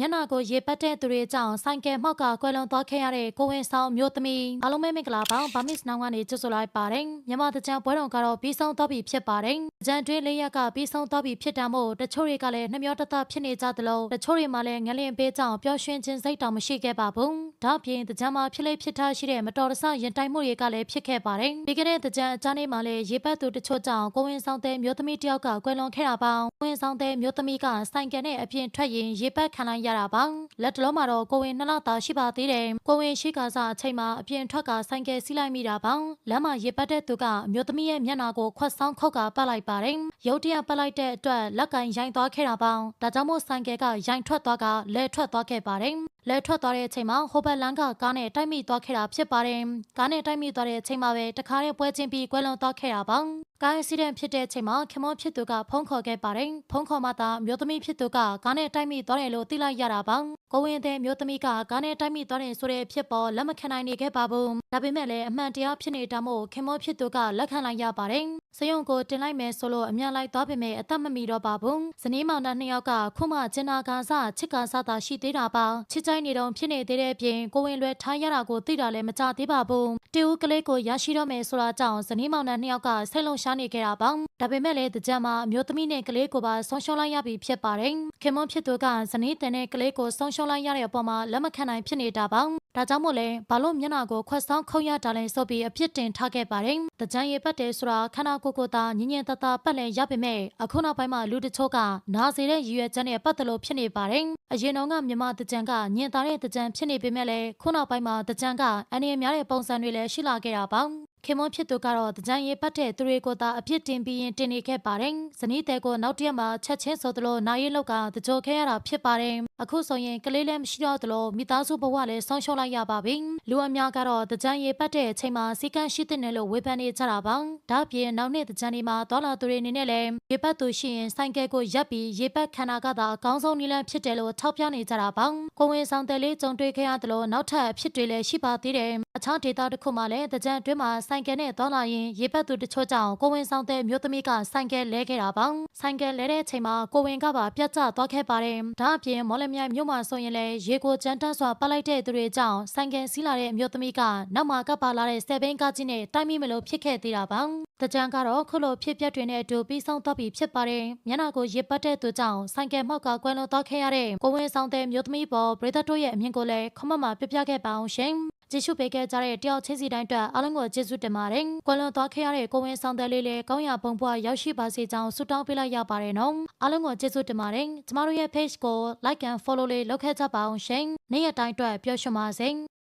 မျက်နှာကိုရေပတ်တဲ့သူတွေကြောင့်ဆိုင်ကယ်မှောက်ကကွယ်လွန်သွားခဲ့ရတဲ့ကိုဝင်ဆောင်မျိုးသမီးအားလုံးပဲမင်္ဂလာပါဗာမစ်နောင်ကနေကြိုဆိုလိုက်ပါတယ်မြန်မာတကြံပွဲတော်ကတော့ပြီးဆုံးသွားပြီဖြစ်ပါတယ်ကြံတွင်းလေးရက်ကပြီးဆုံးသွားပြီဖြစ်တာမို့တချို့တွေကလည်းနှမျောတတဖြစ်နေကြသလိုတချို့တွေမှလည်းငလင်ပေးကြောင့်ပျော်ရွှင်ခြင်းစိတ်တောင်မရှိခဲ့ပါဘူး ဒါ့အပြင်တကြံမှာဖြစ်လေဖြစ်ထားရှိတဲ့မတော်တဆရင်တိုင်မှုတွေကလည်းဖြစ်ခဲ့ပါတယ်ပြီးခဲ့တဲ့တကြံအကြမ်းနေ့မှာလည်းရေပတ်သူတချို့ကြောင့်ကိုဝင်ဆောင်တဲ့မျိုးသမီးတယောက်ကကွယ်လွန်ခဲ့တာပါကိုဝင်ဆောင်တဲ့မျိုးသမီးကဆိုင်ကယ်နဲ့အပြင်ထွက်ရင်ရေပတ်ခံလိုက်ရတာပါလက်တလုံးမှာတော့ကိုဝင်နှစ်လသာရှိပါသေးတယ်ကိုဝင်ရှိကစားအချိန်မှာအပြင်ထွက်ကဆိုင်ကယ်စီးလိုက်မိတာပါလမ်းမှာရေပတ်တဲ့သူကအမျိုးသမီးရဲ့မျက်နှာကိုခွတ်ဆောင်ခုတ်ကပတ်လိုက်ပါတယ်ရုတ်တရက်ပတ်လိုက်တဲ့အတွက်လက်ကင်ရိုင်သွားခဲ့တာပါဒါကြောင့်မို့ဆိုင်ကယ်ကရိုင်ထွက်သွားကလဲထွက်သွားခဲ့ပါတယ်လဲထွက်သွားတဲ့အချိန်မှာဟိုဘက်လမ်းကကားနဲ့တိုက်မိသွားခဲ့တာဖြစ်ပါတယ်ကားနဲ့တိုက်မိသွားတဲ့အချိန်မှာပဲတခါတည်းပွဲချင်းပြီးကွဲလွန်သွားခဲ့တာပါ ကားအက်ဆီဒန့်ဖြစ်တဲ့အချိန်မှာခင်မောဖြစ်သူကဖုန်းခေါ်ခဲ့ပါတယ်ဖုန်းခေါ်မှသာမျိုးသမီးဖြစ်သူကကားနဲ့တိုက်မိသွားတယ်လို့သိလိုက်ရတာပါကိုဝင်တဲ့မျိုးသမီးကကားနဲ့တိုက်မိသွားတယ်ဆိုတဲ့ဖြစ်ပေါ်လက်မခံနိုင်နေခဲ့ပါဘူးဒါပေမဲ့လည်းအမှန်တရားဖြစ်နေတာမို့ခင်မောဖြစ်သူကလက်ခံလိုက်ရပါတယ်စရုံကိုတင်လိုက်မယ်ဆိုလို့အမြန်လိုက်သွားပေမဲ့အသက်မမီတော့ပါဘူးဇနီးမောင်နှံနှစ်ယောက်ကခုမှကျင်နာကာစချစ်ကာစတာရှိသေးတာပါချစ်ကြိုက်နေတော့ဖြစ်နေသေးတဲ့အပြင်ကိုဝင်လွယ်ထားရတာကိုသိတာလည်းမကြသေးပါဘူးတူဦးကလေးကိုရရှိတော့မယ်ဆိုတာကြောင့်ဇနီးမောင်နှံနှစ်ယောက်ကဆိတ်လုံးရှားနေခဲ့တာပါဒါပေမဲ့လည်းတကြံမှာအမျိုးသမီးနဲ့ကလေးကိုပါဆုံးရှုံးလိုက်ရပြီဖြစ်ပါတယ်ခင်မွန်ဖြစ်သူကဇနီးတန်တဲ့ကလေးကိုဆုံးရှုံးလိုက်ရတဲ့အပေါ်မှာလက်မခံနိုင်ဖြစ်နေတာပါဒါကြောင့်မို့လဲဘာလို့မျက်နှာကိုခွက်ဆောင်ခုံရတာလဲဆိုပြီးအပြစ်တင်ထားခဲ့ပါတယ်တကြံရေပတ်တယ်ဆိုတာခန္ဓာကိုယ်ကိုယ်သာညင်ညင်တတပတ်လဲရပေမဲ့အခုနောက်ပိုင်းမှာလူတချို့ကနာစေတဲ့ရည်ရွယ်ချက်နဲ့ပတ်သက်လို့ဖြစ်နေပါတယ်အရင်တော့ကမြန်မာတကြံကညင်သားတဲ့တကြံဖြစ်နေပေမဲ့လည်းခုနောက်ပိုင်းမှာတကြံကအန္တရာယ်များတဲ့ပုံစံတွေလည်းရှိလာခဲ့တာပါ ခင်မွန်ဖြစ်သူကတော့တကြံရေပတ်တဲ့သူတွေကိုသာအပြစ်တင်ပြီးရင်တင်နေခဲ့ပါတယ်။ဇနီးတဲ့ကိုနောက်တရက်မှာချက်ချင်းဆိုသလိုနိုင်ရင်လောက်ကတကြိုခဲ့ရတာဖြစ်ပါတယ်။အခုဆိုရင်ကလေးလည်းမရှိတော့သလိုမိသားစုဘဝလည်းဆုံးရှုံးလိုက်ရပါပြီ။လူအများကတော့တကြံရေပတ်တဲ့အချိန်မှာစီကန်းရှိတဲ့နယ်လို့ဝေဖန်နေကြတာပါ။ဒါ့အပြင်နောက်နေ့တကြံဒီမှာတော်လာသူတွေအနေနဲ့လည်းရေပတ်သူရှိရင်ဆိုင်ကယ်ကိုရပ်ပြီးရေပတ်ခန္ဓာကသာအကောင်းဆုံးနည်းလမ်းဖြစ်တယ်လို့ထောက်ပြနေကြတာပါ။ကိုဝင်ဆောင်တဲ့လေးကြုံတွေ့ခဲ့ရသလိုနောက်ထပ်အဖြစ်တွေလည်းရှိပါသေးတယ်။ အခြားဒေသတစ်ခုမှာလည်းတကြံအတွင်းမှာဆိုင်ကယ်နဲ့သွားလာရင်ရေပတ်သူတချို့ကြောင့်ကိုဝင်ဆောင်တဲ့မျိုးသမီးကဆိုင်ကယ်လဲခဲ့တာပါဆိုင်ကယ်လဲတဲ့အချိန်မှာကိုဝင်ကပါပြတ်ကျသွားခဲ့ပါတယ်ဒါအပြင်မော်လမြိုင်မြို့မှာဆိုရင်လည်းရေကိုကြမ်းတမ်းစွာပတ်လိုက်တဲ့သူတွေကြောင့်ဆိုင်ကယ်စီးလာတဲ့အမျိုးသမီးကနောက်မှာကပ်ပါလာတဲ့ဆယ်ဘင်းကားကြီးနဲ့တိုက်မိမလို့ဖြစ်ခဲ့သေးတာပါတကြံကတော့ခုလိုဖြစ်ပျက်တွေနဲ့အတူပြီးဆုံးသွားပြီဖြစ်ပါတယ်မျက်နှာကိုရေပတ်တဲ့သူကြောင့်ဆိုင်ကယ်မှောက်ကကွယ်လွန်သွားခဲ့ရတဲ့ကိုဝင်ဆောင်တဲ့မျိုးသမီးပေါ်ပရိသတ်တို့ရဲ့အမြင်ကိုလည်းခမတ်မှာပြပြခဲ့ပါအောင်ရှင် ကျေးဇူးပေးခဲ့ကြတဲ့တယောက်ချင်းစီတိုင်းအတွက်အားလုံးကိုကျေးဇူးတင်ပါတယ်။ကွယ်လွန်သွားခဲ့ရတဲ့ကိုဝင်ဆောင်တဲ့လေးလေးကောင်းရပုံပွားရောက်ရှိပါစေကြောင်းဆုတောင်းပေးလိုက်ရပါတယ်နော်။အားလုံးကိုကျေးဇူးတင်ပါတယ်။ကျမတို့ရဲ့ page ကို like and follow လေးလုပ်ခဲ့ကြပါအောင်ရှင်။နေ့ရက်တိုင်းအတွက်ပျော်ရွှင်ပါစေ။